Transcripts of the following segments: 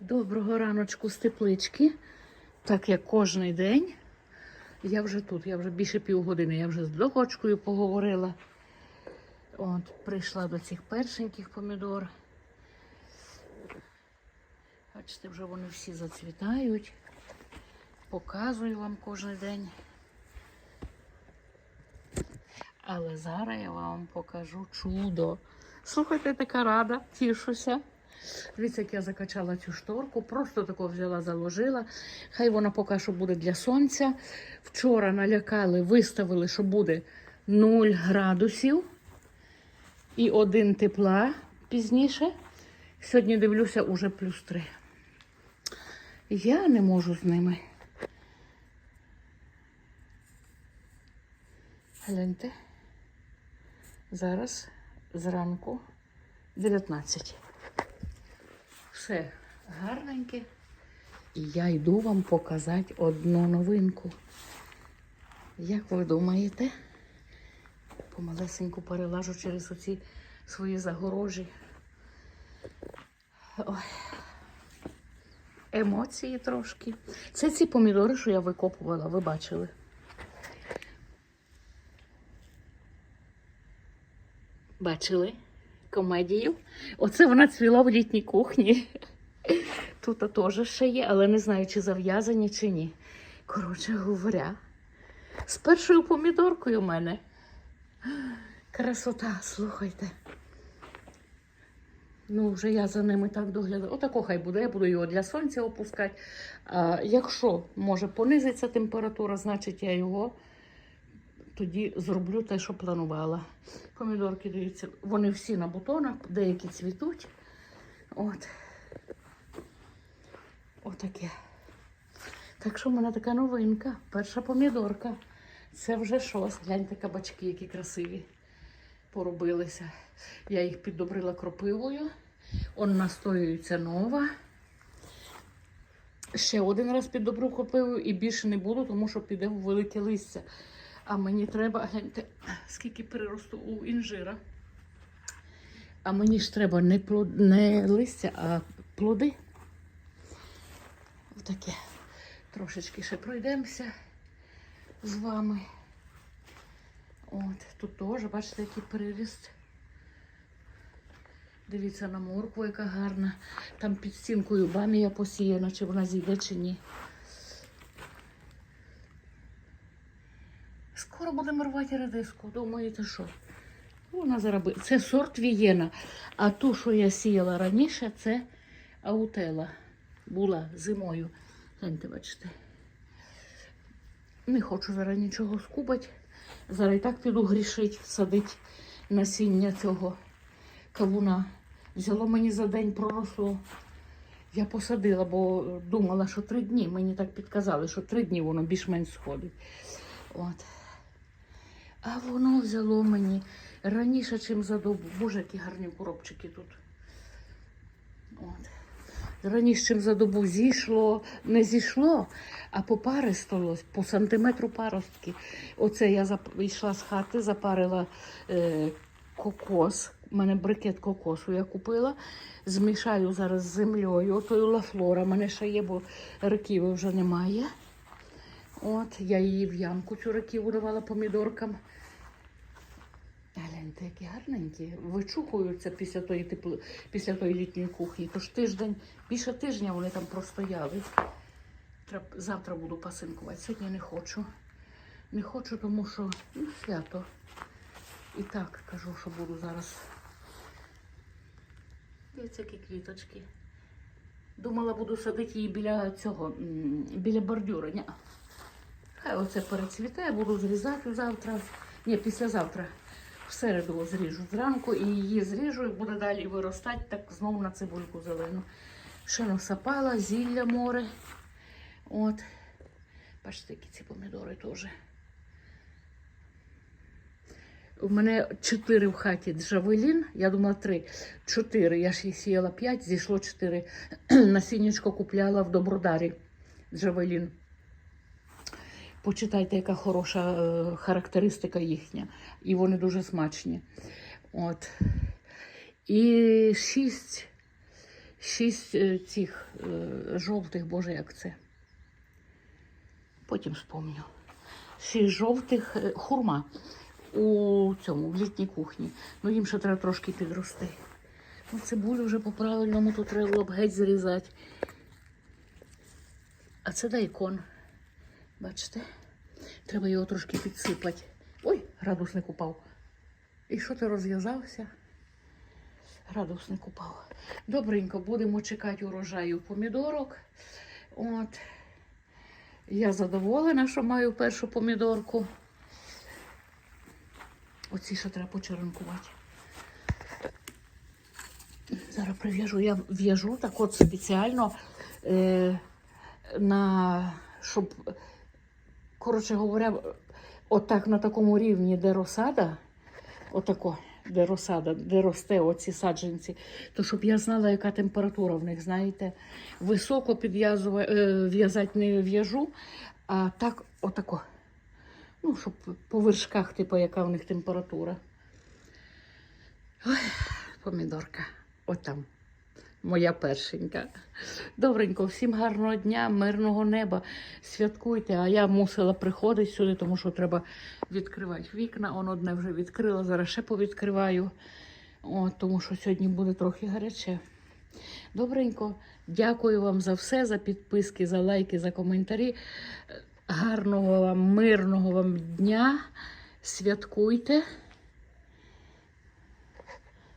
Доброго раночку з теплички. Так як кожен день. Я вже тут, я вже більше півгодини, я вже з дочкою поговорила. От, прийшла до цих першеньких помідор. Бачите, вже вони всі зацвітають. Показую вам кожен день. Але зараз я вам покажу чудо. Слухайте, така рада, тішуся. Дивіться, як я закачала цю шторку, просто тако взяла, заложила. Хай вона поки що буде для сонця. Вчора налякали, виставили, що буде 0 градусів і один тепла пізніше. Сьогодні дивлюся уже плюс 3. Я не можу з ними. Гляньте. Зараз зранку 19. Все гарненьке. І я йду вам показати одну новинку. Як ви думаєте? Помалесеньку перелажу через оці свої загорожі. Ой. Емоції трошки. Це ці помідори, що я викопувала, ви бачили. Бачили комедію? Оце вона цвіла в літній кухні. Тут теж ще є, але не знаю, чи зав'язані, чи ні. Коротше говоря, з першою помідоркою у мене. Красота, слухайте. Ну, вже я за ними так доглядаю. Отако хай буде, я буду його для сонця опускати. А якщо може понизиться температура, значить я його тоді зроблю те, що планувала. Помідорки, дивіться, вони всі на бутонах, деякі цвітуть. От. Отаке. Так що в мене така новинка. Перша помідорка. Це вже щось. Гляньте кабачки, які красиві поробилися. Я їх піддобрила кропивою. Он настоюється нова. Ще один раз піддобру кропивою і більше не буду, тому що піде в велике листя. А мені треба, гляньте, скільки приросту у інжира. А мені ж треба не, плод, не листя, а плоди. Отаке. Трошечки ще пройдемося з вами. От, тут теж, бачите, який приріст. Дивіться на моркву, яка гарна. Там під стінкою бамія посіяна, чи вона зійде, чи ні. Скоро будемо рвати редиску. Думаєте, що? Вона зараз. Це сорт Вієна. А ту, що я сіяла раніше, це аутела. Була зимою. Гляньте, бачите. Не хочу зараз нічого скубати. Зараз і так піду грішить, садить насіння цього кавуна. Взяло мені за день проросло. Я посадила, бо думала, що три дні. Мені так підказали, що три дні воно більш-менш сходить. От. А воно взяло мені раніше, чим за добу. Боже, які гарні коробчики тут. От. Раніше, чим за добу зійшло, не зійшло, а попаристилось, по сантиметру паростки. Оце я йшла з хати, запарила е, кокос. У мене брикет кокосу я купила. Змішаю зараз з землею. Отою лафлора. У мене ще є, бо раківи вже немає. От, я її в ямку цю раківу давала помідоркам. Гляньте, які гарненькі. Вичухуються після тої тепло, після тої літньої кухні. Тож тиждень, більше тижня вони там простояли. Треб, завтра буду пасинкувати. Сьогодні не хочу. Не хочу, тому що ну, свято. І так кажу, що буду зараз. Дивіться, які квіточки. Думала, буду садити її біля цього, біля бордюра. Ні. Хай оце перецвіте, я буду зрізати завтра. Ні, післязавтра. В середу зріжу зранку і її зріжу, і буде далі виростати, так знову на цибульку зелену. Ще насапала, зілля море. От. Бачите, які ці помідори теж. У мене чотири в хаті джавелін, я думала три. Чотири. Я ж їх сіяла п'ять, зійшло чотири. Насіннячко купляла в Добродарі джавелін. Почитайте, яка хороша е, характеристика їхня. І вони дуже смачні. От. І шість шість е, цих е, жовтих, боже, як це. Потім спомню. Шість жовтих хурма у цьому, в літній кухні. Ну їм ще треба трошки підрости. Ну, цибулю вже по-правильному тут треба було б геть зрізати. А це дайкон. Бачите? Треба його трошки підсипати. Ой, градусник упав. І що ти розв'язався? Градусник упав. Добренько, будемо чекати урожаю помідорок. От. Я задоволена, що маю першу помідорку. Оці ще треба почеренкувати. Зараз прив'яжу. Я в'яжу так от спеціально, е, на, щоб, коротше говоря, отак на такому рівні, де розсада, отако, де розсада, де росте оці саджанці, то щоб я знала, яка температура в них, знаєте. Високо е, в'язати не в'яжу, а так отако. Ну, щоб по вершках, типу, яка в них температура. Ой, помідорка. Отам. Моя першенька. Добренько, всім гарного дня, мирного неба. Святкуйте, а я мусила приходити сюди, тому що треба відкривати вікна. Он одне вже відкрила, зараз ще повідкриваю. О, тому що сьогодні буде трохи гаряче. Добренько, дякую вам за все, за підписки, за лайки, за коментарі. Гарного вам, мирного вам дня. Святкуйте.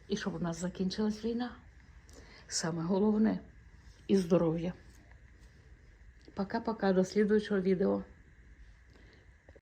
І щоб у нас закінчилась війна. Саме головне і здоров'я. Пока-пока, до слідуючого відео.